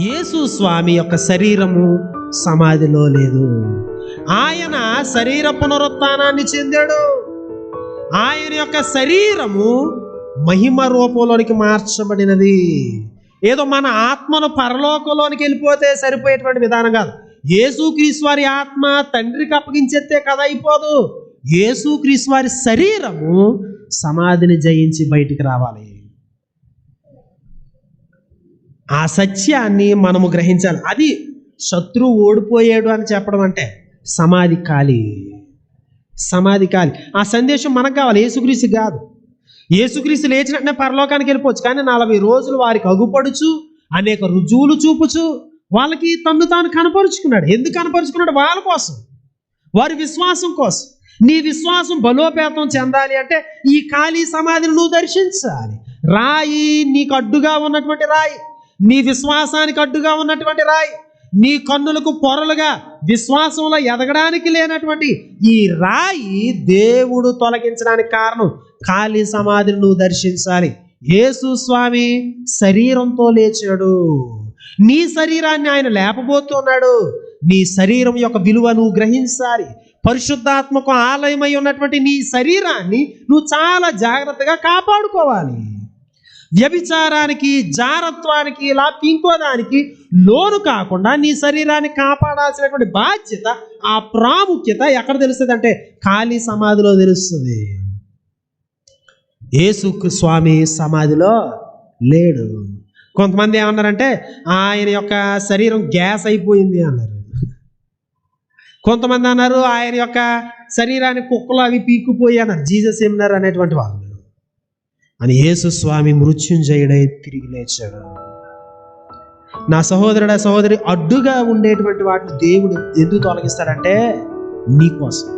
యేసు స్వామి యొక్క శరీరము సమాధిలో లేదు. ఆయన శరీర పునరుత్నాన్ని చెందాడు. ఆయన యొక్క శరీరము మహిమ రూపంలోనికి మార్చబడినది. ఏదో మన ఆత్మను పరలోకంలోనికి వెళ్ళిపోతే సరిపోయేటువంటి విధానం కాదు. యేసుక్రీస్తు వారి ఆత్మ తండ్రికి అప్పగించేస్తే కథ అయిపోదు. యేసుక్రీస్తు వారి శరీరము సమాధిని జయించి బయటికి రావాలి. ఆ సత్యాన్ని మనము గ్రహించాలి. అది శత్రువు ఓడిపోయాడు అని చెప్పడం అంటే సమాధి ఖాళీ సమాధి ఖాళీ ఆ సందేశం మనకు కావాలి. ఏసుగ్రీసు కాదు. ఏసుగ్రీసు లేచినట్టునే పరలోకానికి వెళ్ళిపోవచ్చు. కానీ నలభై రోజులు వారికి అగుపడుచు అనేక రుజువులు చూపుచు వాళ్ళకి తను తాను కనపరుచుకున్నాడు. ఎందుకు కనపరుచుకున్నాడు? వాళ్ళ కోసం. వారి విశ్వాసం కోసం. నీ విశ్వాసం బలోపేతం చెందాలి అంటే ఈ ఖాళీ సమాధిని నువ్వు దర్శించాలి. రాయి నీకు అడ్డుగా ఉన్నటువంటి రాయి. నీ విశ్వాసానికి అడ్డుగా ఉన్నటువంటి రాయి నీ కన్నులకు పొరలుగా విశ్వాసంలో ఎదగడానికి లేనటువంటి ఈ రాయి దేవుడు తొలగించడానికి కారణం ఖాళీ సమాధిని నువ్వు దర్శించాలి. యేసు స్వామి శరీరంతో లేచాడు. నీ శరీరాన్ని ఆయన లేపబోతున్నాడు నీ శరీరం యొక్క విలువ నువ్వు గ్రహించాలి. పరిశుద్ధాత్మకు ఆలయమై ఉన్నటువంటి నీ శరీరాన్ని నువ్వు చాలా జాగ్రత్తగా కాపాడుకోవాలి. వ్యభిచారానికి జారత్వానికి ఇలా ఇంకో దానికి లోను కాకుండా నీ శరీరాన్ని కాపాడాల్సినటువంటి బాధ్యత ఆ ప్రాముఖ్యత ఎక్కడ తెలుస్తుంది అంటే ఖాళీ సమాధిలో తెలుస్తుంది. యేసు స్వామి సమాధిలో లేడు. కొంతమంది ఏమన్నారంటే ఆయన యొక్క శరీరం గ్యాస్ అయిపోయింది అన్నారు. కొంతమంది అన్నారు ఆయన యొక్క శరీరాన్ని కుక్కలు అవి పీక్కుపోయి అన్నారు. జీసస్ ఏమన్నారు అనేటువంటి వాళ్ళు. అని యేసు స్వామి మృత్యుంజయుడై తిరిగి లేచాడు. నా సహోదరుడ సహోదరి అడ్డుగా ఉండేటువంటి వాటిని దేవుడు ఎందుకు తొలగిస్తాడంటే నీకోసం